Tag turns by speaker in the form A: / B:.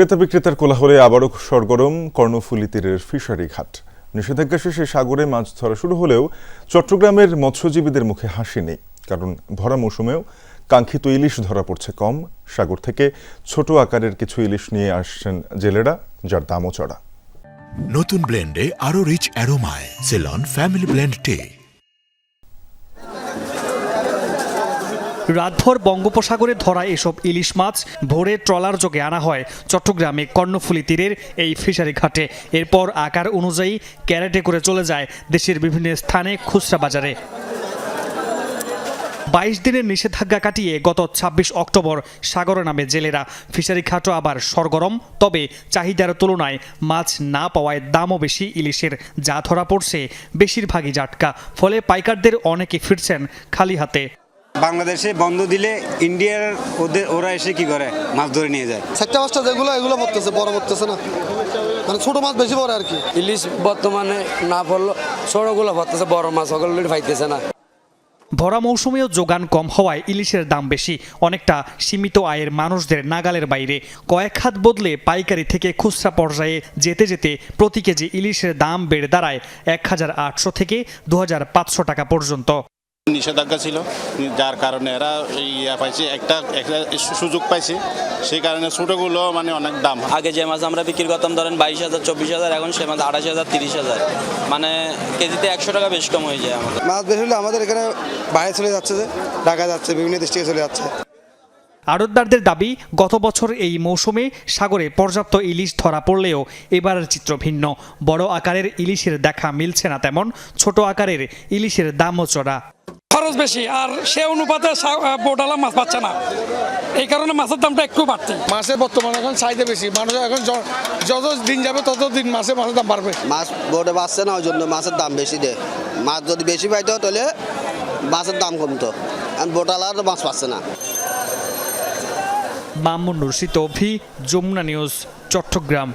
A: ক্রেতা বিক্রেতার কোলাহলে আবারও সরগরম কর্ণফুলী তীরের ফিশারি ঘাট। নিষেধাজ্ঞা শেষে সাগরে মাছ ধরা শুরু হলেও চট্টগ্রামের মৎস্যজীবীদের মুখে হাসি নেই, কারণ ভরা মৌসুমেও কাঙ্ক্ষিত ইলিশ ধরা পড়ছে কম। সাগর থেকে ছোট আকারের কিছু ইলিশ নিয়ে আসছেন জেলেরা, যার দামও চড়া।
B: নতুন ব্লেন্ডে আরও রিচ অ্যারোমায়, সেলন ফ্যামিলি ব্লেন্ড টে।
C: রাতভর বঙ্গোপসাগরে ধরা এসব ইলিশ মাছ ভোরে ট্রলার যোগে আনা হয়। চট্টগ্রামে কর্ণফুলী তীরের এই ফিশারি ঘাটে। এরপর আকার অনুযায়ী ক্যারেটে করে চলে যায় দেশের বিভিন্ন স্থানে খুচরা বাজারে। বাইশ দিনের নিষেধাজ্ঞা কাটিয়ে গত ২৬ অক্টোবর সাগরে নামে জেলেরা। ফিশারি ঘাটও আবার সরগরম, তবে চাহিদার তুলনায় মাছ না পাওয়ায় দামও বেশি ইলিশের। যা ধরা পড়ছে, বেশিরভাগই জাটকা, ফলে পাইকারদের অনেকে ফিরছেন খালি হাতে।
D: বাংলাদেশে বন্ধ দিলে ইন্ডিয়ার ওদের ওরা এসে কি করে? মাছ ধরে নিয়ে যায়।
E: চারটা পাঁচটা যেগুলো এগুলো পড়তেছে বড় পড়তেছে না? মানে ছোট মাছ বেশি পড়ে আর কি।
F: ইলিশ বর্তমানে না পড়ল ছোটগুলো পড়তেছে বড় মাছ ওগুলো পাইতেছে না।
C: ভরা মৌসুমেও যোগান কম হওয়ায় ইলিশের দাম বেশি। অনেকটা সীমিত আয়ের মানুষদের নাগালের বাইরে। কয়েক হাত বদলে পাইকারি থেকে খুচরা পর্যায়ে যেতে যেতে প্রতি কেজি ইলিশের দাম বেড়ে দাঁড়ায় এক হাজার আটশো থেকে দু হাজার পাঁচশো টাকা পর্যন্ত।
G: নিষেধাজ্ঞা ছিল। যার কারণে এরা ইয়া পাইছে একটা একটা সুযোগ পাইছে। সেই কারণে ছোটোগুলো মানে অনেক দাম।
H: আগে যে মাছ আমরা বিক্রি করতাম ধরেন বাইশ হাজার চব্বিশ হাজার এখন সে মাছ আঠাশ হাজার তিরিশ হাজার। মানে কেজিতে একশো টাকা বেশ কম হয়ে যায় আমাদের।
E: মাছ বেশি হলে আমাদের এখানে বাইরে চলে যাচ্ছে যে ঢাকা যাচ্ছে বিভিন্ন দেশ থেকে চলে যাচ্ছে।
C: আড়তদারদের দাবি গত বছর এই মৌসুমে সাগরে পর্যাপ্ত ইলিশ ধরা পড়লেও এবারের চিত্র ভিন্ন। বড় আকারের ইলিশের দেখা মিলছে না তেমন ছোট আকারের ইলিশের দামও চড়া।
I: খরচ বেশি আর সে অনুপাতে বোটালা মাছ পাচ্ছে না। এই কারণে মাছের দামটা একটু বাড়তি।
E: মাছের বর্তমানে এখন চাহিদা বেশি। মানুষ এখন যত দিন যাবে তত দিন মাছে মাছের দাম বাড়বে।
J: মাছ বোর্ডে বাড়ছে না ওই জন্য মাছের দাম বেশি দেয় মাছ যদি বেশি পাইতো তাহলে মাছের দাম কমতো। আর বোটালার মাছ পাচ্ছে না।
C: মামুন রশিদ অভি যমুনা নিউজ চট্টগ্রাম।